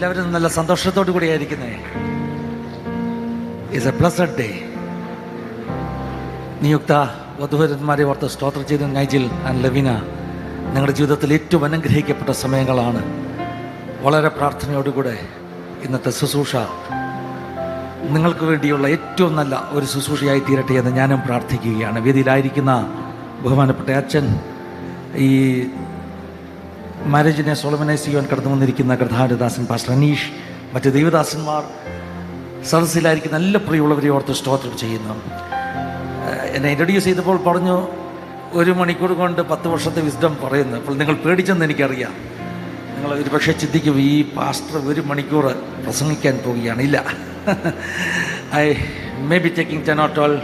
എല്ലാവരും നല്ല സന്തോഷത്തോടു കൂടിയായിരിക്കുന്നേ ഇസ് എ പ്ലസഡ് ഡേ നിയുക്ത വധുവരന്മാരെ ഓർത്ത് സ്തോത്രം ചെയ്ത നൈജിൽ ആൻഡ് ലവിന. നിങ്ങളുടെ ജീവിതത്തിൽ ഏറ്റവും അനുഗ്രഹിക്കപ്പെട്ട സമയങ്ങളാണ്. വളരെ പ്രാർത്ഥനയോടുകൂടെ ഇന്നത്തെ ശുശ്രൂഷ. നിങ്ങൾക്ക് വേണ്ടിയുള്ള ഏറ്റവും നല്ല ഒരു ശുശ്രൂഷയായി തീരട്ടെ എന്ന് ഞാനും പ്രാർത്ഥിക്കുകയാണ്. വേദിയിലായിരിക്കുന്ന ബഹുമാനപ്പെട്ട അച്ഛൻ ഈ മാരേജിനെ സോളമനൈസ് ചെയ്യുവാൻ കടന്നു വന്നിരിക്കുന്ന കഥാരദാസൻ പാസ്റ്റർ അനീഷ് മറ്റ് ദൈവദാസന്മാർ സദസ്സിലായിരിക്കുന്ന നല്ല പ്രിയമുള്ളവരെ ഓർത്ത് സ്തോത്രം ചെയ്യുന്നു. എന്നെ ഇൻട്രൊഡ്യൂസ് ചെയ്തപ്പോൾ പറഞ്ഞു ഒരു മണിക്കൂർ കൊണ്ട് പത്ത് വർഷത്തെ വിസ്ഡം പറയുന്നു. അപ്പോൾ നിങ്ങൾ പേടിച്ചെന്ന് എനിക്കറിയാം. നിങ്ങൾ ഒരു പക്ഷേ ചിന്തിക്കും ഈ പാസ്റ്റർ ഒരു മണിക്കൂർ പ്രസംഗിക്കാൻ പോവുകയാണ്. ഇല്ല. I may be taking ten or twelve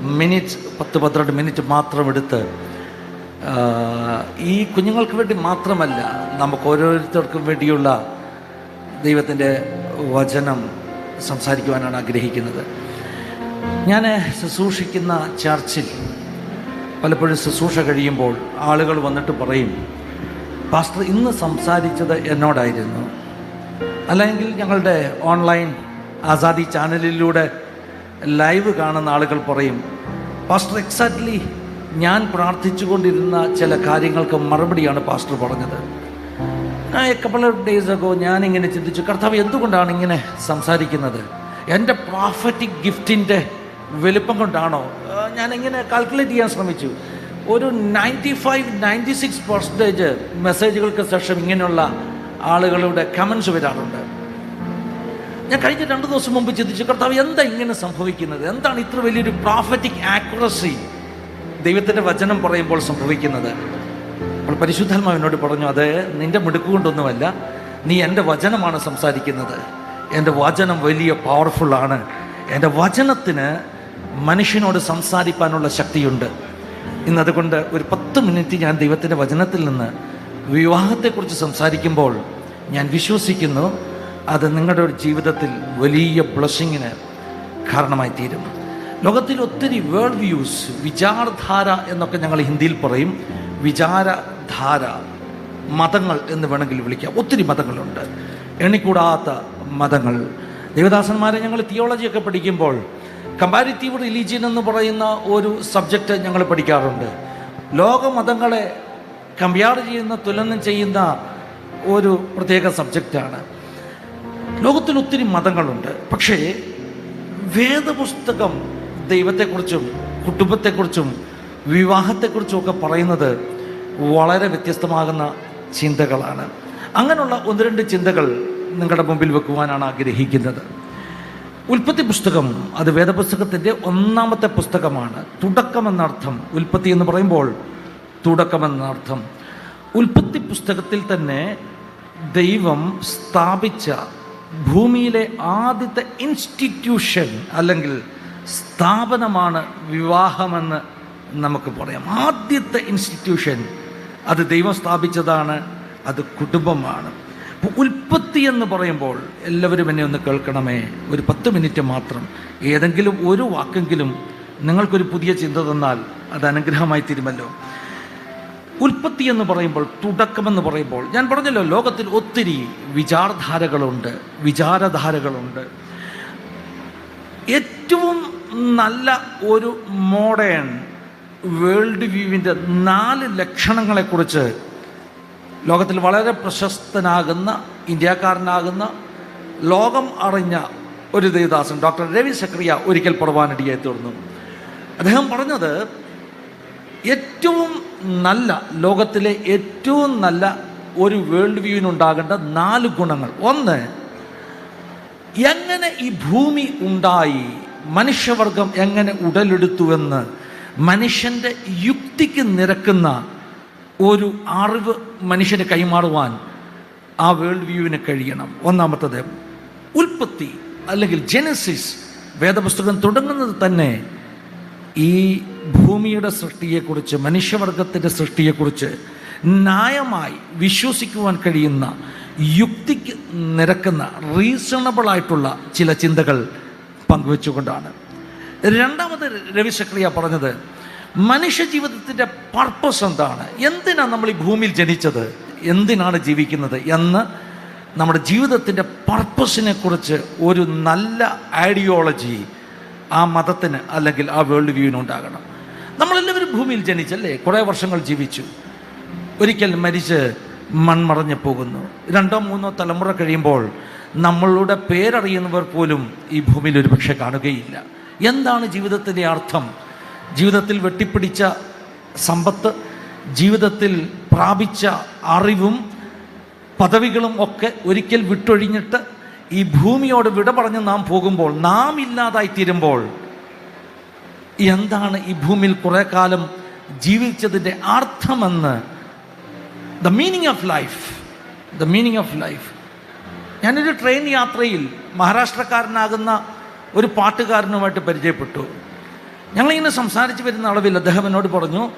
minutes പത്ത് പന്ത്രണ്ട് മിനിറ്റ് മാത്രം എടുത്ത് ഈ കുഞ്ഞുങ്ങൾക്ക് വേണ്ടി മാത്രമല്ല നമുക്ക് ഓരോരുത്തർക്കും വേണ്ടിയുള്ള ദൈവത്തിന്റെ വചനം സംസാരിക്കുവാനാണ് ആഗ്രഹിക്കുന്നത്. ഞാൻ ശുശ്രൂഷിക്കുന്ന ചർച്ചിൽ പലപ്പോഴും ശുശ്രൂഷ കഴിയുമ്പോൾ ആളുകൾ വന്നിട്ട് പറയും പാസ്റ്റർ ഇന്ന് സംസാരിച്ചത് എന്നോടായിരുന്നു. അല്ലെങ്കിൽ ഞങ്ങളുടെ ഓൺലൈൻ ആസാദി ചാനലിലൂടെ ലൈവ് കാണുന്ന ആളുകൾ പറയും പാസ്റ്റർ എക്സാക്ട്ലി ഞാൻ പ്രാർത്ഥിച്ചുകൊണ്ടിരുന്ന ചില കാര്യങ്ങൾക്ക് മറുപടിയാണ് പാസ്റ്റർ പറഞ്ഞത്. കപ്പിൾ ഓഫ് ഡേയ്സ് അഗോ ഞാൻ ഇങ്ങനെ ചിന്തിച്ചു കർത്താവ് എന്തുകൊണ്ടാണ് ഇങ്ങനെ സംസാരിക്കുന്നത്? എന്റെ പ്രോഫറ്റിക് ഗിഫ്റ്റിന്റെ വലുപ്പം കൊണ്ടാണോ? ആ, ഇങ്ങനെ കാൽക്കുലേറ്റ് ചെയ്യാൻ ശ്രമിച്ചു. ഒരു ninety five ninety six percentage മെസ്സേജുകൾക്ക് ശേഷം ഇങ്ങനെയുള്ള ആളുകളുടെ കമൻസ് വരാറുണ്ട്. ഞാൻ കഴിഞ്ഞ രണ്ട് ദിവസം മുമ്പ് ചിന്തിച്ചു കർത്താവ് എന്താ ഇങ്ങനെ സംഭവിക്കുന്നത്? എന്താണ് ഇത്ര വലിയൊരു പ്രോഫറ്റിക് ആക്യുറസി ദൈവത്തിന്റെ വചനം പറയുമ്പോൾ സംഭവിക്കുന്നത്. അപ്പോൾ പരിശുദ്ധാത്മാവിനോട് പറഞ്ഞു അത് നിന്റെ മിടുക്കുകൊണ്ടൊന്നുമല്ല നീ എന്റെ വചനമാണ് സംസാരിക്കുന്നത്. എന്റെ വചനം വലിയ പവർഫുള്ളാണ് എന്റെ വചനത്തിന് മനുഷ്യനോട് സംസാരിക്കാനുള്ള ശക്തിയുണ്ട്. ഇന്നതുകൊണ്ട് ഒരു പത്ത് മിനിറ്റ് ഞാൻ ദൈവത്തിന്റെ വചനത്തിൽ നിന്ന് വിവാഹത്തെക്കുറിച്ച് സംസാരിക്കുമ്പോൾ ഞാൻ വിശ്വസിക്കുന്നു അത് നിങ്ങളുടെ ഒരു ജീവിതത്തിൽ വലിയ ബ്ലസ്സിങ്ങിന് കാരണമായി തീരും ലോകത്തിൽ ഒത്തിരി വേൾഡ് വ്യൂസ് വിചാരധാര എന്നൊക്കെ ഞങ്ങൾ ഹിന്ദിയിൽ പറയും. വിചാരധാര മതങ്ങൾ എന്ന് വേണമെങ്കിൽ വിളിക്കാം. ഒത്തിരി മതങ്ങളുണ്ട്. എണ്ണിക്കൂടാത്ത മതങ്ങൾ. ദേവദാസന്മാരെ ഞങ്ങൾ തിയോളജിയൊക്കെ പഠിക്കുമ്പോൾ കമ്പാരിറ്റീവ് റിലീജിയൻ എന്ന് പറയുന്ന ഒരു സബ്ജക്റ്റ് ഞങ്ങൾ പഠിക്കാറുണ്ട്. ലോക മതങ്ങളെ കമ്പയർ ചെയ്യുന്ന തുലനം ചെയ്യുന്ന ഒരു പ്രത്യേക സബ്ജക്റ്റാണ് ലോകത്തിൽ ഒത്തിരി മതങ്ങളുണ്ട്. പക്ഷേ വേദപുസ്തകം ദൈവത്തെക്കുറിച്ചും കുടുംബത്തെക്കുറിച്ചും വിവാഹത്തെക്കുറിച്ചും ഒക്കെ പറയുന്നത് വളരെ വ്യത്യസ്തമാകുന്ന ചിന്തകളാണ്. അങ്ങനെയുള്ള ഒന്ന് രണ്ട് ചിന്തകൾ നിങ്ങളുടെ മുമ്പിൽ വെക്കുവാനാണ് ആഗ്രഹിക്കുന്നത്. ഉൽപ്പത്തി പുസ്തകം അത് വേദപുസ്തകത്തിന്റെ ഒന്നാമത്തെ പുസ്തകമാണ്. തുടക്കം എന്നർത്ഥം ഉൽപ്പത്തി എന്ന് പറയുമ്പോൾ തുടക്കം എന്നർത്ഥം. ഉൽപ്പത്തി പുസ്തകത്തിൽ തന്നെ ദൈവം സ്ഥാപിച്ച ഭൂമിയിലെ ആദ്യത്തെ ഇൻസ്റ്റിറ്റ്യൂഷൻ അല്ലെങ്കിൽ സ്ഥാപനമാണ് വിവാഹമെന്ന് നമുക്ക് പറയാം. ആദ്യത്തെ ഇൻസ്റ്റിറ്റ്യൂഷൻ അത് ദൈവം സ്ഥാപിച്ചതാണ് അത് കുടുംബമാണ്. ഉൽപ്പത്തി എന്ന് പറയുമ്പോൾ എല്ലാവരും എന്നെ ഒന്ന് കേൾക്കണമേ. ഒരു പത്ത് മിനിറ്റ് മാത്രം. ഏതെങ്കിലും ഒരു വാക്കെങ്കിലും നിങ്ങൾക്കൊരു പുതിയ ചിന്ത തന്നാൽ അത് അനുഗ്രഹമായി തീരുമല്ലോ. ഉൽപ്പത്തി എന്ന് പറയുമ്പോൾ തുടക്കമെന്ന് പറയുമ്പോൾ ഞാൻ പറഞ്ഞല്ലോ ലോകത്തിൽ ഒത്തിരി വിചാരധാരകളുണ്ട് വിചാരധാരകളുണ്ട്. ഏറ്റവും നല്ല ഒരു മോഡേൺ വേൾഡ് വ്യൂവിന്റെ നാല് ലക്ഷണങ്ങളെക്കുറിച്ച് ലോകത്തിൽ വളരെ പ്രശസ്തനാകുന്ന ഇന്ത്യക്കാരനാകുന്ന ലോകം അറിഞ്ഞ ഒരു ദേവദാസൻ ഡോക്ടർ രവി സക്രിയ ഒരിക്കൽ പ്രവാനടിയായി തീർന്നു. അദ്ദേഹം പറഞ്ഞത് ഏറ്റവും നല്ല ലോകത്തിലെ ഏറ്റവും നല്ല ഒരു വേൾഡ് വ്യൂവിനുണ്ടാകേണ്ട നാല് ഗുണങ്ങൾ. ഒന്ന് എങ്ങനെ ഈ ഭൂമി ഉണ്ടായി? മനുഷ്യവർഗം എങ്ങനെ ഉടലെടുത്തുവെന്ന് മനുഷ്യന്റെ യുക്തിക്ക് നിരക്കുന്ന ഒരു അറിവ് മനുഷ്യന് കൈമാറുവാൻ ആ വേൾഡ് വ്യൂവിന് കഴിയണം. ഒന്നാമത്തത് ഉൽപ്പത്തി അല്ലെങ്കിൽ ജെനസിസ് വേദപുസ്തകം തുടങ്ങുന്നത് തന്നെ ഈ ഭൂമിയുടെ സൃഷ്ടിയെക്കുറിച്ച് മനുഷ്യവർഗത്തിന്റെ സൃഷ്ടിയെക്കുറിച്ച് ന്യായമായി വിശ്വസിക്കുവാൻ കഴിയുന്ന യുക്തിക്ക് നിരക്കുന്ന റീസണബിളായിട്ടുള്ള ചില ചിന്തകൾ പങ്കുവെച്ചുകൊണ്ടാണ്. രണ്ടാമത് രവിശക്രിയ പറഞ്ഞത് മനുഷ്യ ജീവിതത്തിന്റെ പർപ്പസ് എന്താണ്? എന്തിനാണ് നമ്മൾ ഈ ഭൂമിയിൽ ജനിച്ചത്? എന്തിനാണ് ജീവിക്കുന്നത്? എന്ന് നമ്മുടെ ജീവിതത്തിന്റെ പർപ്പസിനെ കുറിച്ച് ഒരു നല്ല ഐഡിയോളജി ആ മതത്തിന് അല്ലെങ്കിൽ ആ വേൾഡ് വ്യൂവിനുണ്ടാകണം നമ്മളെല്ലാവരും ഭൂമിയിൽ ജനിച്ചല്ലേ? കുറേ വർഷങ്ങൾ ജീവിച്ചു. ഒരിക്കൽ മരിച്ച് മൺമറഞ്ഞു പോകുന്നു. രണ്ടോ മൂന്നോ തലമുറ കഴിയുമ്പോൾ നമ്മളുടെ പേരറിയുന്നവർ പോലും ഈ ഭൂമിയിൽ ഒരുപക്ഷെ കാണുകയില്ല. എന്താണ് ജീവിതത്തിന്റെ അർത്ഥം? ജീവിതത്തിൽ വെട്ടിപ്പിടിച്ച സമ്പത്ത് ജീവിതത്തിൽ പ്രാപിച്ച അറിവും പദവികളും ഒക്കെ ഒരിക്കൽ വിട്ടൊഴിഞ്ഞിട്ട് ഈ ഭൂമിയോട് വിട പറഞ്ഞ് നാം പോകുമ്പോൾ നാം ഇല്ലാതായി തീരുമ്പോൾ എന്താണ് ഈ ഭൂമിയിൽ കുറേ കാലം ജീവിച്ചതിന്റെ അർത്ഥമെന്ന്? The meaning of life the meaning of life ഞാനൊരു ട്രെയിൻ യാത്രയിൽ മഹാരാഷ്ട്രക്കാരനാകുന്ന ഒരു പാട്ടുകാരനുമായിട്ട് പരിചയപ്പെട്ടു. ഞങ്ങളിങ്ങനെ സംസാരിച്ച് വരുന്ന അളവിൽ അദ്ദേഹം എന്നോട് പറഞ്ഞു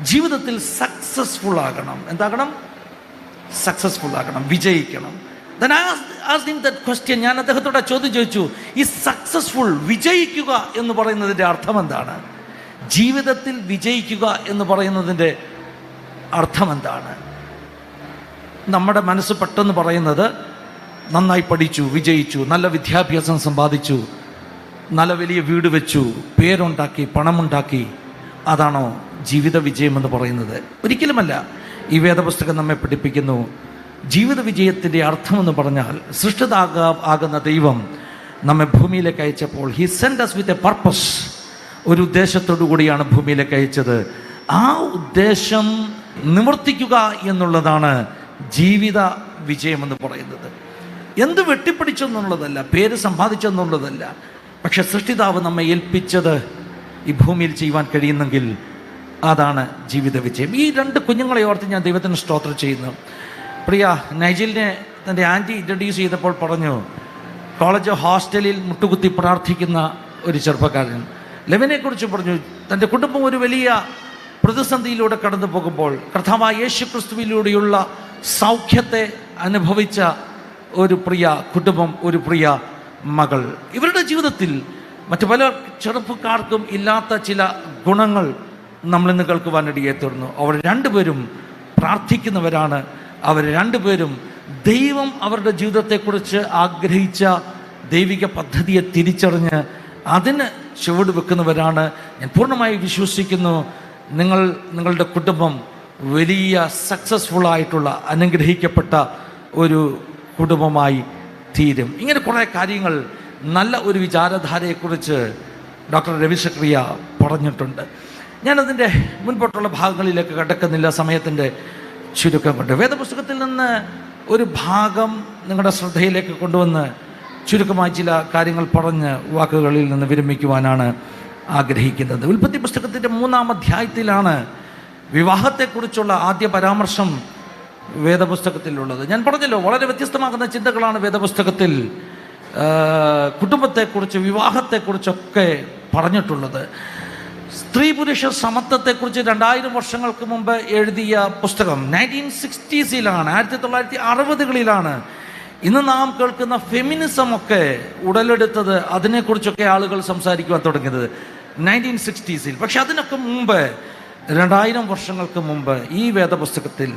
ജീവിതത്തിൽ സക്സസ്ഫുൾ ആകണം. എന്താകണം? സക്സസ്ഫുൾ ആകണം വിജയിക്കണം. Question. ഞാൻ അദ്ദേഹത്തോട് ചോദ്യം ചോദിച്ചു ഈ സക്സസ്ഫുൾ വിജയിക്കുക എന്ന് പറയുന്നതിന്റെ അർത്ഥം എന്താണ്? ജീവിതത്തിൽ വിജയിക്കുക എന്ന് പറയുന്നതിന്റെ അർത്ഥം എന്താണ്? നമ്മുടെ മനസ്സ് പെട്ടെന്ന് പറയുന്നത് നന്നായി പഠിച്ചു വിജയിച്ചു നല്ല വിദ്യാഭ്യാസം സമ്പാദിച്ചു നല്ല വലിയ വീട് വെച്ചു പേരുണ്ടാക്കി പണമുണ്ടാക്കി. അതാണോ ജീവിത വിജയം എന്ന് പറയുന്നത്? ഒരിക്കലുമല്ല. ഈ വേദപുസ്തകം നമ്മെ പഠിപ്പിക്കുന്നു. ജീവിത വിജയത്തിന്റെ അർത്ഥമെന്ന് പറഞ്ഞാൽ സൃഷ്ടിതാക ആകുന്ന ദൈവം നമ്മെ ഭൂമിയിലേക്ക് അയച്ചപ്പോൾ he send us with a purpose ഒരു ഉദ്ദേശത്തോടു കൂടിയാണ് ഭൂമിയിലേക്ക് അയച്ചത്. ആ ഉദ്ദേശം നിവർത്തിക്കുക എന്നുള്ളതാണ് ജീവിത വിജയമെന്ന് പറയുന്നത്. എന്ത് വെട്ടിപ്പിടിച്ചെന്നുള്ളതല്ല പേര് സമ്പാദിച്ചെന്നുള്ളതല്ല. പക്ഷെ സൃഷ്ടിതാവ് നമ്മെ ഏൽപ്പിച്ചത് ഈ ഭൂമിയിൽ ചെയ്യുവാൻ കഴിയുന്നെങ്കിൽ അതാണ് ജീവിത വിജയം. ഈ രണ്ട് കുഞ്ഞുങ്ങളെ ഓർത്ത് ഞാൻ ദൈവത്തിന് സ്തോത്രം ചെയ്യുന്നു. പ്രിയ നൈജിലിനെ തന്റെ ആന്റി ഇൻട്രൊഡ്യൂസ് ചെയ്തപ്പോൾ പറഞ്ഞു കോളേജ് ഹോസ്റ്റലിൽ മുട്ടുകുത്തി പ്രാർത്ഥിക്കുന്ന ഒരു ചെറുപ്പക്കാരൻ. ലെവനെക്കുറിച്ച് പറഞ്ഞു തന്റെ കുടുംബം ഒരു വലിയ പ്രതിസന്ധിയിലൂടെ കടന്നു പോകുമ്പോൾ കർത്താവായ യേശു ക്രിസ്തുവിലൂടെയുള്ള സൗഖ്യത്തെ അനുഭവിച്ച ഒരു പ്രിയ കുടുംബം ഒരു പ്രിയ മകൾ. ഇവരുടെ ജീവിതത്തിൽ മറ്റു പല ചെറുപ്പക്കാർക്കും ഇല്ലാത്ത ചില ഗുണങ്ങൾ നമ്മൾ ഇന്ന് കേൾക്കുവാനിടയെ തീർന്നു അവർ രണ്ടുപേരും പ്രാർത്ഥിക്കുന്നവരാണ്. അവർ രണ്ടുപേരും ദൈവം അവരുടെ ജീവിതത്തെക്കുറിച്ച് ആഗ്രഹിച്ച ദൈവിക പദ്ധതിയെ തിരിച്ചറിഞ്ഞ് അതിന് ചുവട് വെക്കുന്നവരാണ്. ഞാൻ പൂർണമായി വിശ്വസിക്കുന്നു. നിങ്ങൾ നിങ്ങളുടെ കുടുംബം വലിയ സക്സസ്ഫുൾ ആയിട്ടുള്ള അനുഗ്രഹിക്കപ്പെട്ട ഒരു കുടുംബമായി തീരും. ഇങ്ങനെ കുറേ കാര്യങ്ങൾ നല്ല ഒരു വിചാരധാരയെക്കുറിച്ച് ഡോക്ടർ രവിശക്രിയ പറഞ്ഞിട്ടുണ്ട്. ഞാനതിന്റെ മുൻപോട്ടുള്ള ഭാഗങ്ങളിലേക്ക് കിടക്കുന്നില്ല. സമയത്തിന്റെ ചുരുക്കം കൊണ്ട് വേദപുസ്തകത്തിൽ നിന്ന് ഒരു ഭാഗം നിങ്ങളുടെ ശ്രദ്ധയിലേക്ക് കൊണ്ടുവന്ന് ചുരുക്കമായി ചില കാര്യങ്ങൾ പറഞ്ഞ് വാക്കുകളിൽ നിന്ന് വിരമിക്കുവാനാണ് ആഗ്രഹിക്കുന്നത്. ഉൽപ്പത്തി പുസ്തകത്തിന്റെ മൂന്നാം അധ്യായത്തിലാണ് വിവാഹത്തെക്കുറിച്ചുള്ള ആദ്യ പരാമർശം വേദപുസ്തകത്തിലുള്ളത്. ഞാൻ പറഞ്ഞല്ലോ വളരെ വ്യത്യസ്തമാകുന്ന ചിന്തകളാണ് വേദപുസ്തകത്തിൽ കുടുംബത്തെക്കുറിച്ച് വിവാഹത്തെക്കുറിച്ചൊക്കെ പറഞ്ഞിട്ടുള്ളത്. സ്ത്രീ പുരുഷ സമത്വത്തെക്കുറിച്ച് രണ്ടായിരം വർഷങ്ങൾക്ക് മുമ്പ് എഴുതിയ പുസ്തകം നയന്റീൻ സിക്സ്റ്റീസിലാണ് ആയിരത്തി തൊള്ളായിരത്തി അറുപതുകളിലാണ് ഇന്ന് നാം കേൾക്കുന്ന ഫെമിനിസം ഒക്കെ ഉടലെടുത്തത് അതിനെക്കുറിച്ചൊക്കെ ആളുകൾ സംസാരിക്കുവാൻ തുടങ്ങിയത് നയന്റീൻ സിക്സ്റ്റീസിൽ. പക്ഷെ അതിനൊക്കെ മുമ്പ് രണ്ടായിരം വർഷങ്ങൾക്ക് മുമ്പ് ഈ വേദപുസ്തകത്തിൽ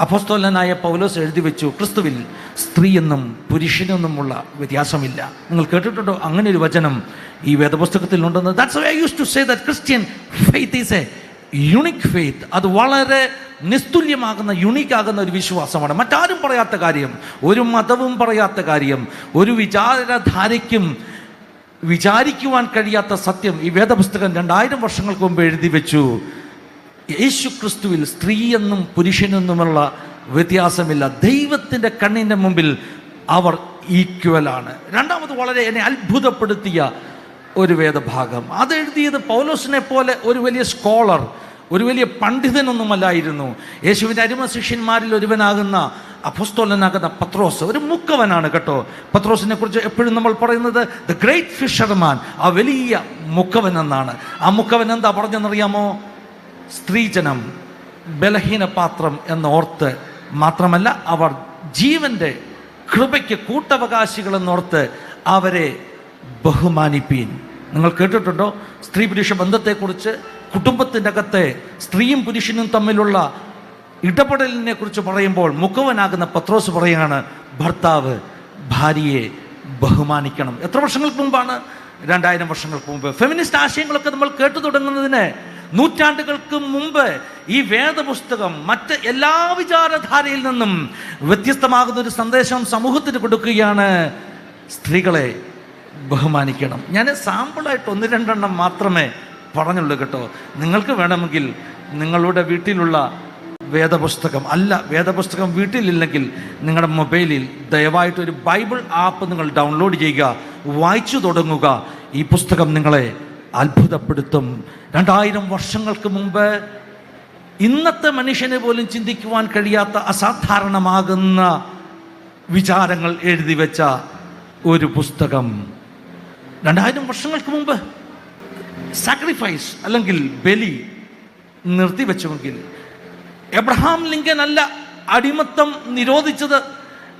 അപ്പോസ്തോലനായ പൗലോസ് എഴുതി വെച്ചു ക്രിസ്തുവിൽ സ്ത്രീയെന്നും പുരുഷനെന്നുമുള്ള വ്യത്യാസമില്ല. നിങ്ങൾ കേട്ടിട്ടുണ്ടോ? അങ്ങനെ ഒരു വചനം ഈ വേദപുസ്തകത്തിൽ ഉണ്ടെന്ന്. That's to say that Christian faith is a unique faith അത് വളരെ നിസ്തുല്യമാകുന്ന യുണീക്ക് ആകുന്ന ഒരു വിശ്വാസമാണ്. മറ്റാരും പറയാത്ത കാര്യം ഒരു മതവും പറയാത്ത കാര്യം ഒരു വിചാരധാരയ്ക്കും വിചാരിക്കുവാൻ കഴിയാത്ത സത്യം ഈ വേദപുസ്തകം രണ്ടായിരം വർഷങ്ങൾക്ക് മുമ്പ് എഴുതി വെച്ചു. യേശു ക്രിസ്തുവിൽ സ്ത്രീയെന്നും പുരുഷനെന്നുമുള്ള വ്യത്യാസമില്ല. ദൈവത്തിന്റെ കണ്ണിന്റെ മുമ്പിൽ അവർ ഈക്വലാണ് രണ്ടാമത് വളരെ എന്നെ അത്ഭുതപ്പെടുത്തിയ ഒരു വേദഭാഗം. അത് എഴുതിയത് പൗലോസിനെ പോലെ ഒരു വലിയ സ്കോളർ ഒരു വലിയ പണ്ഡിതനൊന്നുമല്ലായിരുന്നു. യേശുവിന്റെ അരിമ ശിഷ്യന്മാരിൽ ഒരുവനാകുന്ന അപസ്തോലനാകുന്ന പത്രോസ് ഒരു മുക്കവനാണ് കേട്ടോ. പത്രോസിനെ കുറിച്ച് എപ്പോഴും നമ്മൾ പറയുന്നത് ദ ഗ്രേറ്റ് ഫിഷർമാൻ ആ വലിയ മുക്കവൻ എന്നാണ് ആ മുക്കവൻ എന്താ പറഞ്ഞെന്നറിയാമോ? സ്ത്രീജനം ബലഹീന പാത്രം എന്നോർത്ത് മാത്രമല്ല അവർ ജീവന്റെ കൃപയ്ക്ക് കൂട്ടവകാശികളെന്നോർത്ത് അവരെ ബഹുമാനിപ്പീൻ. നിങ്ങൾ കേട്ടിട്ടുണ്ടോ? സ്ത്രീ പുരുഷ ബന്ധത്തെക്കുറിച്ച് കുടുംബത്തിന്റെ അകത്തെ സ്ത്രീയും പുരുഷനും തമ്മിലുള്ള ഇടപെടലിനെ കുറിച്ച് പറയുമ്പോൾ മുഖവനാകുന്ന പത്രോസ് പറയുകയാണ് ഭർത്താവ് ഭാര്യയെ ബഹുമാനിക്കണം. എത്ര വർഷങ്ങൾക്ക് മുമ്പാണ്? രണ്ടായിരം വർഷങ്ങൾക്ക് മുമ്പ്. ഫെമിനിസ്റ്റ് ആശയങ്ങളൊക്കെ നമ്മൾ കേട്ടു തുടങ്ങുന്നതിന് നൂറ്റാണ്ടുകൾക്ക് മുമ്പ് ഈ വേദപുസ്തകം മറ്റ് എല്ലാ വിചാരധാരയിൽ നിന്നും വ്യത്യസ്തമാകുന്ന ഒരു സന്ദേശം സമൂഹത്തിന് കൊടുക്കുകയാണ് സ്ത്രീകളെ ബഹുമാനിക്കണം. ഞാൻ സാമ്പിളായിട്ട് ഒന്ന് രണ്ടെണ്ണം മാത്രമേ പറഞ്ഞുള്ളൂ കേട്ടോ. നിങ്ങൾക്ക് വേണമെങ്കിൽ നിങ്ങളുടെ വീട്ടിലുള്ള വേദപുസ്തകം അല്ല വേദപുസ്തകം വീട്ടിലില്ലെങ്കിൽ നിങ്ങളുടെ മൊബൈലിൽ ദയവായിട്ട് ഒരു ബൈബിൾ ആപ്പ് നിങ്ങൾ ഡൗൺലോഡ് ചെയ്യുക വായിച്ചു തുടങ്ങുക. ഈ പുസ്തകം നിങ്ങളെ അത്ഭുതപ്പെടുത്തും. രണ്ടായിരം വർഷങ്ങൾക്ക് മുമ്പ് ഇന്നത്തെ മനുഷ്യനെ പോലും ചിന്തിക്കുവാൻ കഴിയാത്ത അസാധാരണമാകുന്ന വിചാരങ്ങൾ എഴുതി വെച്ച ഒരു പുസ്തകം. രണ്ടായിരം വർഷങ്ങൾക്ക് മുമ്പ് സാക്രിഫൈസ് അല്ലെങ്കിൽ ബലി നിർത്തിവെച്ചുവെങ്കിൽ എബ്രഹാം ലിങ്കൻ അല്ല അടിമത്തം നിരോധിച്ചത്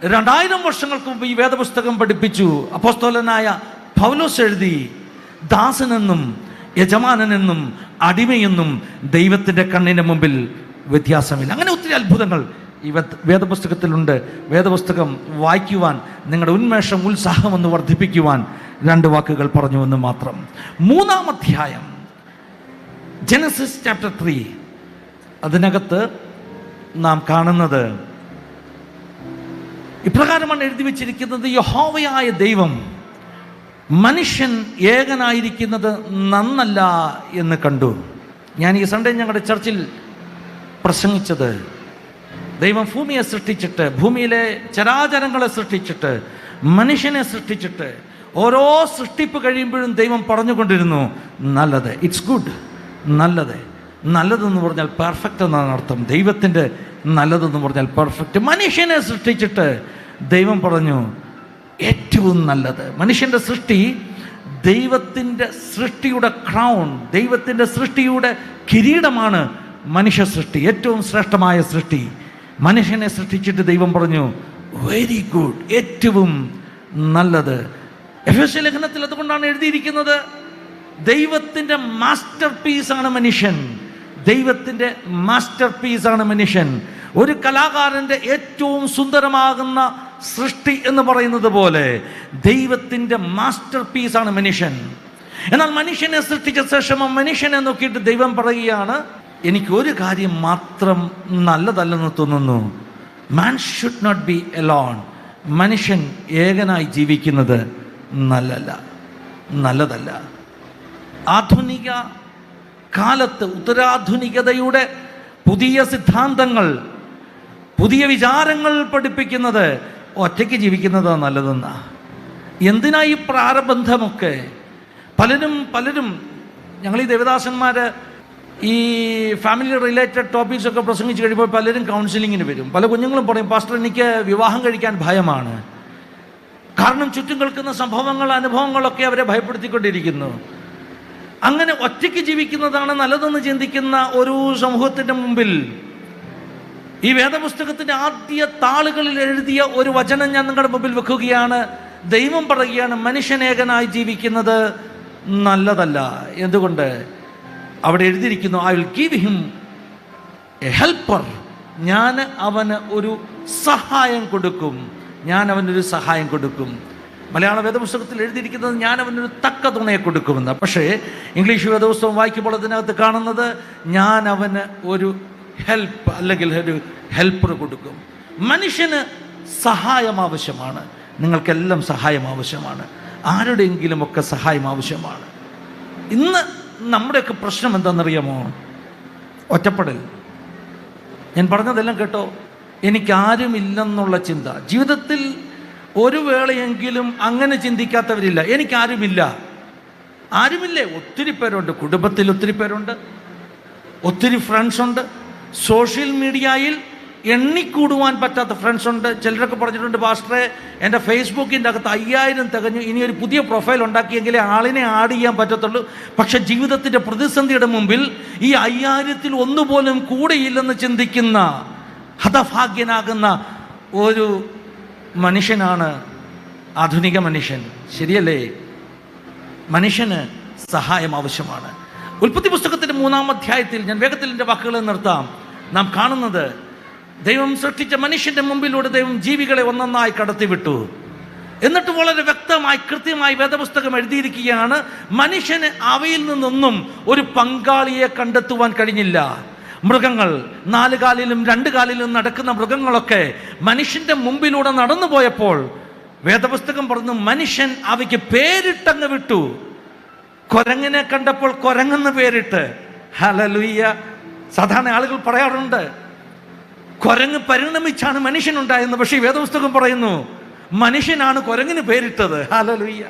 രണ്ടായിരം വർഷങ്ങൾക്ക് മുമ്പ് ഈ വേദപുസ്തകം പഠിപ്പിച്ചു. അപ്പോസ്തോലനായ പൗലോസ് എഴുതി ദാസനെന്നും യജമാനനെന്നും അടിമയെന്നും ദൈവത്തിന്റെ കണ്ണിന്റെ മുമ്പിൽ വ്യത്യാസമില്ല. അങ്ങനെ ഒത്തിരി അത്ഭുതങ്ങൾ ഈ വേദ- വേദപുസ്തകത്തിലുണ്ട്. വേദപുസ്തകം വായിക്കുവാൻ നിങ്ങളുടെ ഉന്മേഷം ഉത്സാഹം ഒന്ന് വർദ്ധിപ്പിക്കുവാൻ രണ്ട് വാക്കുകൾ പറഞ്ഞു എന്ന് മാത്രം. മൂന്നാം അധ്യായം ജനസിസ് ചാപ്റ്റർ ത്രീ. അതിനകത്ത് നാം കാണുന്നത് ഇപ്രകാരമാണ് എഴുതി വെച്ചിരിക്കുന്നത് യഹോവയായ ദൈവം മനുഷ്യൻ ഏകനായിരിക്കുന്നത് നന്നല്ല എന്ന് കണ്ടു. ഞാൻ ഈ സൺഡേ ഞങ്ങളുടെ ചർച്ചിൽ പ്രസംഗിച്ചത് ദൈവം ഭൂമിയെ സൃഷ്ടിച്ചിട്ട് ഭൂമിയിലെ ചരാചരങ്ങളെ സൃഷ്ടിച്ചിട്ട് മനുഷ്യനെ സൃഷ്ടിച്ചിട്ട് ഓരോ സൃഷ്ടിപ്പ് കഴിയുമ്പോഴും ദൈവം പറഞ്ഞുകൊണ്ടിരുന്നു നല്ലത് ഇറ്റ്സ് ഗുഡ് നല്ലത് നല്ലതെന്ന് പറഞ്ഞാൽ പെർഫെക്റ്റ് എന്നാണ് അർത്ഥം. ദൈവത്തിന്റെ നല്ലതെന്ന് പറഞ്ഞാൽ പെർഫെക്റ്റ് മനുഷ്യനെ സൃഷ്ടിച്ചിട്ട് ദൈവം പറഞ്ഞു ഏറ്റവും നല്ലത്. മനുഷ്യന്റെ സൃഷ്ടി ദൈവത്തിന്റെ സൃഷ്ടിയുടെ ക്രൗൺ ദൈവത്തിന്റെ സൃഷ്ടിയുടെ കിരീടമാണ് മനുഷ്യ സൃഷ്ടി ഏറ്റവും ശ്രേഷ്ഠമായ സൃഷ്ടി. മനുഷ്യനെ സൃഷ്ടിച്ചിട്ട് ദൈവം പറഞ്ഞു വെരി ഗുഡ് ഏറ്റവും നല്ലത്. എഫ് എസ് ലേഖനത്തിൽ അതുകൊണ്ടാണ് എഴുതിയിരിക്കുന്നത് ദൈവത്തിന്റെ മാസ്റ്റർ പീസാണ് മനുഷ്യൻ. ദൈവത്തിന്റെ മാസ്റ്റർ പീസാണ് മനുഷ്യൻ. ഒരു കലാകാരന്റെ ഏറ്റവും സുന്ദരമാകുന്ന സൃഷ്ടി എന്ന് പറയുന്നത് പോലെ ദൈവത്തിന്റെ മാസ്റ്റർ പീസാണ് മനുഷ്യൻ. എന്നാൽ മനുഷ്യനെ സൃഷ്ടിച്ച ശേഷം മനുഷ്യനെ നോക്കിയിട്ട് ദൈവം പറയുകയാണ് എനിക്ക് ഒരു കാര്യം മാത്രം നല്ലതല്ലെന്ന് തോന്നുന്നു. Man should not be alone മനുഷ്യൻ ഏകനായി ജീവിക്കുന്നത് നല്ലല്ല നല്ലതല്ല. ആധുനിക കാലത്ത് ഉത്തരാധുനികതയുടെ പുതിയ സിദ്ധാന്തങ്ങൾ പുതിയ വിചാരങ്ങൾ പഠിപ്പിക്കുന്നത് ഒറ്റയ്ക്ക് ജീവിക്കുന്നതാ നല്ലതെന്നാ. എന്തിനാ ഈ പ്രാരബന്ധമൊക്കെ? പലരും പലരും ഞങ്ങൾ ഈ ദേവദാസന്മാർ ഈ ഫാമിലി റിലേറ്റഡ് ടോപ്പിക്സ് ഒക്കെ പ്രസംഗിച്ച് കഴിയുമ്പോൾ പലരും കൗൺസിലിങ്ങിന് വരും. പല കുഞ്ഞുങ്ങളും പറയും പാസ്റ്റർ എനിക്ക് വിവാഹം കഴിക്കാൻ ഭയമാണ്. കാരണം ചുറ്റും കേൾക്കുന്ന സംഭവങ്ങൾ അനുഭവങ്ങളൊക്കെ അവരെ ഭയപ്പെടുത്തിക്കൊണ്ടിരിക്കുന്നു. അങ്ങനെ ഒറ്റയ്ക്ക് ജീവിക്കുന്നതാണ് നല്ലതെന്ന് ചിന്തിക്കുന്ന ഒരു സമൂഹത്തിന്റെ മുമ്പിൽ ഈ വേദപുസ്തകത്തിന്റെ ആദ്യ താളുകളിൽ എഴുതിയ ഒരു വചനം ഞാൻ നിങ്ങളുടെ മുമ്പിൽ വെക്കുകയാണ്. ദൈവം പറയുകയാണ് മനുഷ്യനേകനായി ജീവിക്കുന്നത് നല്ലതല്ല. എന്തുകൊണ്ട്? അവിടെ എഴുതിയിരിക്കുന്നു I will give him a helper ഞാൻ അവന് ഒരു സഹായം കൊടുക്കും. ഞാൻ അവനൊരു സഹായം കൊടുക്കും. മലയാള വേദപുസ്തകത്തിൽ എഴുതിയിരിക്കുന്നത് ഞാൻ അവനൊരു തക്ക തുണയെ കൊടുക്കുമെന്ന്. പക്ഷേ ഇംഗ്ലീഷ് വേദപുസ്തകം വായിക്കുമ്പോൾ അതിനകത്ത് കാണുന്നത് ഞാൻ അവന് ഒരു ഹെൽപ്പ് അല്ലെങ്കിൽ ഒരു ഹെൽപ്പർ കൊടുക്കും. മനുഷ്യന് സഹായം ആവശ്യമാണ്. നിങ്ങൾക്കെല്ലാം സഹായം ആവശ്യമാണ്. ആരുടെയെങ്കിലും ഒക്കെ സഹായം ആവശ്യമാണ്. ഇന്ന് നമ്മുടെയൊക്കെ പ്രശ്നം എന്താണെന്നറിയാമോ? ഒറ്റപ്പെടൽ. ഞാൻ പറഞ്ഞതെല്ലാം കേട്ടോ? എനിക്കാരുമില്ലെന്നുള്ള ചിന്ത. ജീവിതത്തിൽ ഒരു വേളയെങ്കിലും അങ്ങനെ ചിന്തിക്കാത്തവരില്ല. എനിക്കാരുമില്ല. ആരുമില്ലേ? ഒത്തിരി പേരുണ്ട്. കുടുംബത്തിൽ ഒത്തിരി പേരുണ്ട്. ഒത്തിരി ഫ്രണ്ട്സ് ഉണ്ട്. സോഷ്യൽ മീഡിയയിൽ എണ്ണിക്കൂടുവാൻ പറ്റാത്ത ഫ്രണ്ട്സ് ഉണ്ട്. ചിലരൊക്കെ പറഞ്ഞിട്ടുണ്ട് പാസ്റ്ററെ എന്റെ ഫേസ്ബുക്കിന്റെ അകത്ത് അയ്യായിരം തികഞ്ഞു. ഇനി ഒരു പുതിയ പ്രൊഫൈൽ ഉണ്ടാക്കിയെങ്കിലേ ആളിനെ ആഡ് ചെയ്യാൻ പറ്റത്തുള്ളൂ. പക്ഷെ ജീവിതത്തിന്റെ പ്രതിസന്ധിയുടെ മുമ്പിൽ ഈ അയ്യായിരത്തിൽ ഒന്നുപോലും കൂടെയില്ലെന്ന് ചിന്തിക്കുന്ന ഹതഭാഗ്യനാകുന്ന ഒരു മനുഷ്യനാണ് ആധുനിക മനുഷ്യൻ. ശരിയല്ലേ? മനുഷ്യന് സഹായം ആവശ്യമാണ്. ഉൽപ്പത്തി പുസ്തകത്തിന്റെ മൂന്നാം അധ്യായത്തിൽ ഞാൻ വേഗത്തിൽ എന്റെ വാക്കുകളെ നിർത്താം. നാം കാണുന്നത് ദൈവം സൃഷ്ടിച്ച മനുഷ്യന്റെ മുമ്പിലൂടെ ദൈവം ജീവികളെ ഒന്നൊന്നായി കടത്തിവിട്ടു. എന്നിട്ട് വളരെ വ്യക്തമായി കൃത്യമായി വേദപുസ്തകം എഴുതിയിരിക്കുകയാണ് മനുഷ്യന് അവയിൽ നിന്നൊന്നും ഒരു പങ്കാളിയെ കണ്ടെത്തുവാൻ കഴിഞ്ഞില്ല. മൃഗങ്ങൾ നാല് കാലിലും രണ്ട് കാലിലും നടക്കുന്ന മൃഗങ്ങളൊക്കെ മനുഷ്യന്റെ മുമ്പിലൂടെ നടന്നു പോയപ്പോൾ വേദപുസ്തകം പറഞ്ഞു മനുഷ്യൻ അവയ്ക്ക് പേരിട്ടങ്ങ് വിട്ടു. കുരങ്ങിനെ കണ്ടപ്പോൾ കൊരങ്ങെന്ന് പേരിട്ട്. ഹലലുയ്യ സാധാരണ ആളുകൾ പറയാറുണ്ട് കൊരങ്ങ് പരിണമിച്ചാണ് മനുഷ്യനുണ്ടായെന്ന്. പക്ഷേ വേദപുസ്തകം പറയുന്നു മനുഷ്യനാണ് കൊരങ്ങിന് പേരിട്ടത്. ഹലലുയ്യ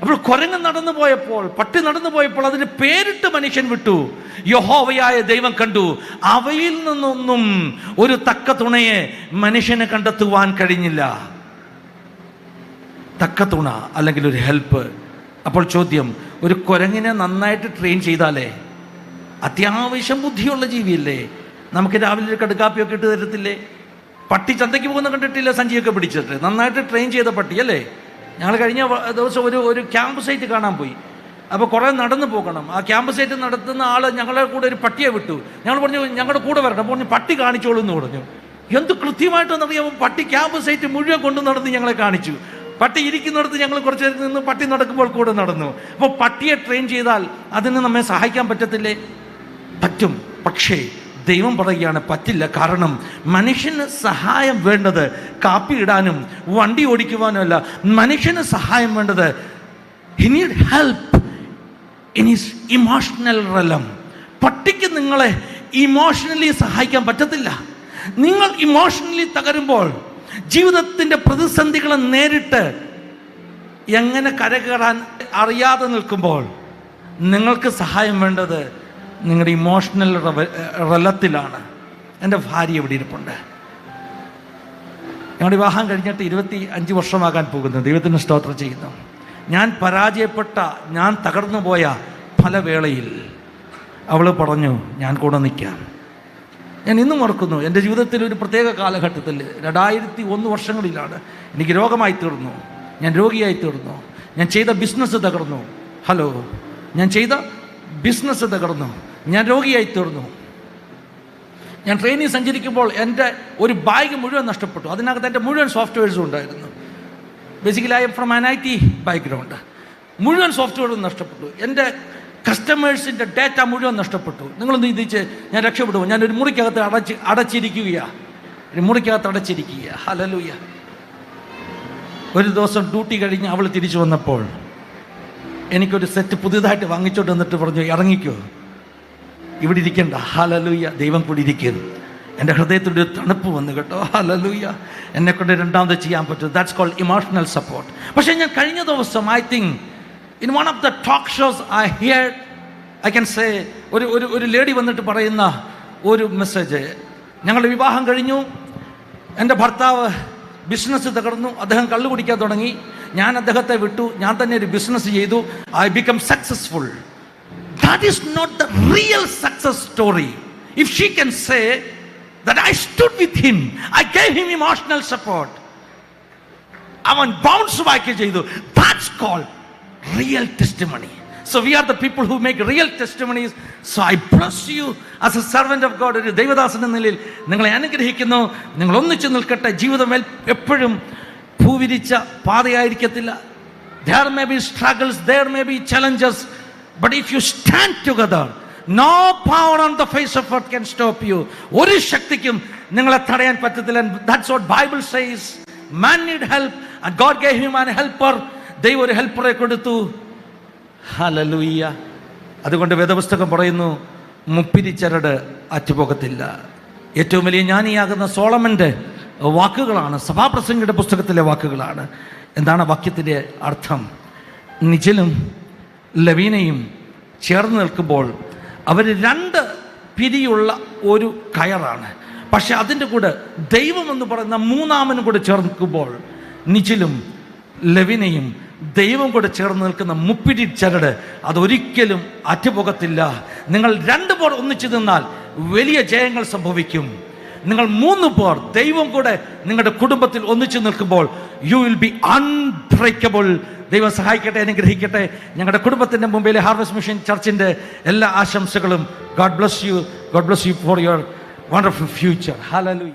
അപ്പോൾ കൊരങ്ങ് നടന്നു പോയപ്പോൾ പട്ടി നടന്നു പോയപ്പോൾ അതിന് പേരിട്ട് മനുഷ്യൻ വിട്ടു. യഹോവയായ ദൈവം കണ്ടു അവയിൽ നിന്നൊന്നും ഒരു തക്ക തുണയെ മനുഷ്യനെ കണ്ടെത്തുവാൻ കഴിഞ്ഞില്ല. തക്ക തുണ അല്ലെങ്കിൽ ഒരു ഹെൽപ്പ്. അപ്പോൾ ചോദ്യം ഒരു കുരങ്ങിനെ നന്നായിട്ട് ട്രെയിൻ ചെയ്താലേ അത്യാവശ്യം ബുദ്ധിയുള്ള ജീവിയല്ലേ? നമുക്ക് രാവിലെ ഒരു കടുക്കാപ്പിയൊക്കെ ഇട്ട് തരത്തില്ലേ? പട്ടി ചന്തയ്ക്ക് പോകുന്ന കണ്ടിട്ടില്ല സഞ്ചിയൊക്കെ പിടിച്ചിട്ട്? നന്നായിട്ട് ട്രെയിൻ ചെയ്ത പട്ടി അല്ലേ? ഞങ്ങൾ കഴിഞ്ഞ ദിവസം ഒരു ഒരു ക്യാമ്പ് സൈറ്റ് കാണാൻ പോയി. അപ്പോൾ കുറേ നടന്നു പോകണം. ആ ക്യാമ്പ് സൈറ്റ് നടത്തുന്ന ആൾ ഞങ്ങളുടെ കൂടെ ഒരു പട്ടിയെ വിട്ടു. ഞങ്ങൾ പറഞ്ഞു ഞങ്ങളുടെ കൂടെ വരണം പറഞ്ഞു പട്ടി കാണിച്ചോളൂ എന്ന് പറഞ്ഞു. എന്ത് കൃത്യമായിട്ടെന്നറിയാമോ പട്ടി ക്യാമ്പ് സൈറ്റ് മുഴുവൻ കൊണ്ടു നടന്ന് ഞങ്ങളെ കാണിച്ചു. പട്ടി ഇരിക്കുന്നിടത്ത് ഞങ്ങൾ കുറച്ച് നിന്ന് പട്ടി നടക്കുമ്പോൾ കൂടെ നടന്നു. അപ്പോൾ പട്ടിയെ ട്രെയിൻ ചെയ്താൽ അതിന് നമ്മെ സഹായിക്കാൻ പറ്റത്തില്ലേ? പറ്റും. പക്ഷേ ദൈവം പറയുകയാണ് പറ്റില്ല. കാരണം മനുഷ്യന് സഹായം വേണ്ടത് കാപ്പി ഇടാനും വണ്ടി ഓടിക്കുവാനും അല്ല. മനുഷ്യന് സഹായം വേണ്ടത് he need help in his emotional realm പട്ടിക്ക് നിങ്ങളെ ഇമോഷണലി സഹായിക്കാൻ പറ്റത്തില്ല. നിങ്ങൾ ഇമോഷണലി തകരുമ്പോൾ ജീവിതത്തിന്റെ പ്രതിസന്ധികളെ നേരിട്ട് എങ്ങനെ കരകയറാൻ അറിയാതെ നിൽക്കുമ്പോൾ നിങ്ങൾക്ക് സഹായം വേണ്ടത് നിങ്ങളുടെ ഇമോഷണൽ റലത്തിലാണ് എന്റെ ഭാര്യ ഇവിടെ ഇരിപ്പുണ്ട്. ഞങ്ങളുടെ വിവാഹം കഴിഞ്ഞിട്ട് ഇരുപത്തി അഞ്ച് വർഷമാകാൻ പോകുന്നു. ദൈവത്തിന് സ്തോത്രം ചെയ്യുന്നു. ഞാൻ പരാജയപ്പെട്ട ഞാൻ തകർന്നു പോയ പല വേളയിൽ അവൾ പറഞ്ഞു ഞാൻ കൂടെ നിൽക്കാം. ഞാൻ ഇന്നും ഓർക്കുന്നു എന്റെ ജീവിതത്തിൽ ഒരു പ്രത്യേക കാലഘട്ടത്തിൽ രണ്ടായിരത്തി ഒന്ന് വർഷങ്ങളിലാണ് എനിക്ക് രോഗമായി തീർന്നു. ഞാൻ രോഗിയായി തീർന്നു. ഞാൻ ചെയ്ത ബിസിനസ് തകർന്നു. ഹലോ ഞാൻ ചെയ്ത ബിസിനസ് തകർന്നു. ഞാൻ രോഗിയായി തീർന്നു. ഞാൻ ട്രെയിനിൽ സഞ്ചരിക്കുമ്പോൾ എന്റെ ഒരു ബാഗ് മുഴുവൻ നഷ്ടപ്പെട്ടു. അതിനകത്ത് എന്റെ മുഴുവൻ സോഫ്റ്റ്വെയർസും ഉണ്ടായിരുന്നു. Basically I'm from an I T background മുഴുവൻ സോഫ്റ്റ്വെയറും നഷ്ടപ്പെട്ടു. എന്റെ കസ്റ്റമേഴ്സിന്റെ ഡാറ്റ മുഴുവൻ നഷ്ടപ്പെട്ടു. നിങ്ങളൊന്ന് ഇതിച്ച് ഞാൻ രക്ഷപ്പെടുമോ? ഞാൻ ഒരു മുറിക്കകത്ത് അടച്ച് അടച്ചിരിക്കുകയാണ് ഒരു മുറിക്കകത്ത് അടച്ചിരിക്കുക ഹലലൂയ ഒരു ദിവസം ഡ്യൂട്ടി കഴിഞ്ഞ് അവൾ തിരിച്ചു വന്നപ്പോൾ എനിക്കൊരു സെറ്റ് പുതിയതായിട്ട് വാങ്ങിച്ചോണ്ട് വന്നിട്ട് പറഞ്ഞു ഇറങ്ങിക്കോ. ഇവിടെ ഇരിക്കണ്ട. ഹലലൂയ ദൈവം കൂടി ഇരിക്കുന്നു എന്റെ ഹൃദയത്തിന്റെ ഒരു തണുപ്പ് വന്നു കേട്ടോ. ഹലലൂയ എന്നെ കൊണ്ട് രണ്ടാമത് ചെയ്യാൻ പറ്റും. ദാറ്റ്സ് കോൾഡ് ഇമോഷണൽ സപ്പോർട്ട് പക്ഷേ ഞാൻ കഴിഞ്ഞ ദിവസം I think in one of the talk shows I hear I can say ഒരു ഒരു ഒരു ലേഡി വന്നിട്ട് പറയുന്ന ഒരു മെസ്സേജ് ഞങ്ങളുടെ വിവാഹം കഴിഞ്ഞു. എന്റെ ഭർത്താവ് ബിസിനസ് തകർന്നു. അദ്ദേഹം കള്ളു കുടിക്കാൻ തുടങ്ങി. ഞാൻ അദ്ദേഹത്തെ വിട്ടു. ഞാൻ തന്നെ ഒരു ബിസിനസ് ചെയ്തു. I become successful that is not the real success story if she can say that I stood with him, I gave him emotional support, അവൻ ബൗൺസ് ബാക്ക് ചെയ്തു. That's called real testimony so we are the people who make real testimonies so I bless you as a servant of God ഒരു ദൈവദാസൻ എന്ന നിലയിൽ നിങ്ങളെ അനുഗ്രഹിക്കുന്നു. നിങ്ങൾ ഒന്നിച്ചു നിൽക്കട്ടെ. ജീവിതം എൽ- എപ്പോഴും ഭൂവിരിച്ച പാതയായിരിക്കത്തില്ല. There may be struggles, there may be challenges, but if you stand together, no power on the face of earth can stop you. ഒരു ശക്തിക്കും നിങ്ങളെ തടയാൻ പറ്റത്തില്ല. That's what Bible says man need help and God gave him an helper ദൈവം ഒരു ഹെൽപ്പറെ കൊടുത്തു. Hallelujah അതുകൊണ്ട് വേദപുസ്തകം പറയുന്നു മുപ്പിരിച്ചരട് അറ്റുപോകത്തില്ല. ഏറ്റവും വലിയ ജ്ഞാനിയാകുന്ന സോളമന്റെ വാക്കുകളാണ് സഭാപ്രസംഗിയുടെ പുസ്തകത്തിലെ വാക്കുകളാണ്. എന്താണ് വാക്യത്തിന്റെ അർത്ഥം? നിജലും ലവീനയും ചേർന്ന് നിൽക്കുമ്പോൾ അവർ രണ്ട് പിരിയുള്ള ഒരു കയറാണ്. പക്ഷെ അതിന്റെ കൂടെ ദൈവം എന്ന് പറയുന്ന മൂന്നാമനും കൂടെ ചേർക്കുമ്പോൾ നിജിലും ലവിനയും ദൈവം കൂടെ ചേർന്ന് നിൽക്കുന്ന മുപ്പിടി ചരട് അതൊരിക്കലും അറ്റുപോകത്തില്ല. നിങ്ങൾ രണ്ടു പേർ ഒന്നിച്ചു നിന്നാൽ വലിയ ജയങ്ങൾ സംഭവിക്കും. നിങ്ങൾ മൂന്ന് പേർ ദൈവം കൂടെ നിങ്ങളുടെ കുടുംബത്തിൽ ഒന്നിച്ചു നിൽക്കുമ്പോൾ യു വിൽ ബി അൺബ്രേക്കബിൾ ദൈവം സഹായിക്കട്ടെ അനുഗ്രഹിക്കട്ടെ. ഞങ്ങളുടെ കുടുംബത്തിന്റെ മുമ്പിലെ ഹാർവസ്റ്റ് മിഷൻ ചർച്ചിന്റെ എല്ലാ ആശംസകളും God bless you God bless you for your wonderful future hallelujah